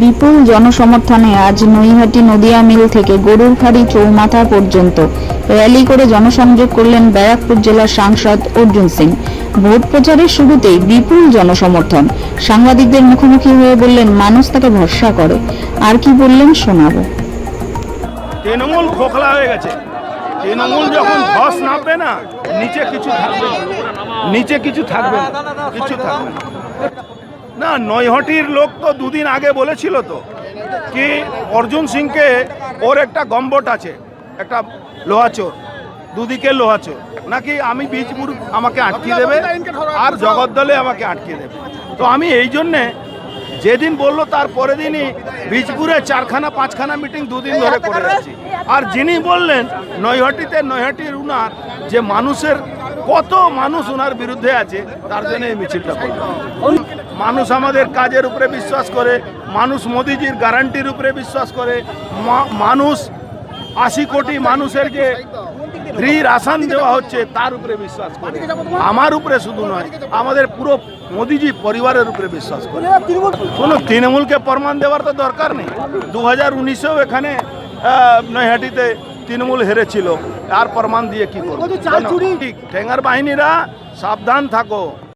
বিপুল জনসমর্থনে আজ নৈহাটি নদিয়া মিল থেকে গরুর ফাড়ি চৌমাথা পর্যন্ত। র্যালি করে জনসংযোগ করলেন ব্যারাকপুর জেলার সাংসদ অর্জুন সিং। ভোট প্রচারের শুরুতেই বিপুল জনসমর্থন। সাংবাদিকদের মুখোমুখি হয়ে বললেন, মানুষ তাকে ভরসা করে। আর কি বললেন, শোনাবো। তৃণমূল খোখলা হয়ে গেছে। তৃণমূল যখন ধস নামবে না, নিচে কিছু থাকবে। নিচে কিছু থাকবে কিছু থাকবে। না নৈহটির লোক তো দুদিন আগে বলেছিল তো কি অর্জুন সিংকে ওর একটা গম্বট আছে একটা লোহাচোর দুদিকে লোহাচোর। নাকি আমি বীজপুর আমাকে আটকে দেবে আর জগদ্দলে আমাকে আটকে দেবে। তো আমি এই জন্যে যেদিন বলল তার পরের দিনই বীজপুরে চারখানা পাঁচখানা মিটিং দুদিন ধরে করে যাচ্ছি। আর যিনি বললেন নৈহাটিতে নৈহাটির উনার যে মানুষের কত মানুষ ওনার বিরুদ্ধে আছে তার জন্য এই মিছিলটা করলাম। মানুষ আমাদের কাজের উপরে বিশ্বাস করে মানুষ মোদিজির গ্যারান্টির উপরে বিশ্বাস করে মানুষ আশি কোটি মানুষের যে ফ্রি রাশন দেওয়া হচ্ছে তার উপরে বিশ্বাস করে। আমার উপরে শুধু নয় আমাদের পুরো মোদিজি পরিবারের উপরে বিশ্বাস করে। কোনো তৃণমূলকে প্রমাণ দেওয়ার তো দরকার নেই। দু হাজার উনিশেও এখানে নৈহাটিতে তৃণমূল হেরেছিল আর প্রমাণ দিয়ে কি করব? ঠিক, ঠেঙ্গার বাহিনীরা সাবধান থাকো।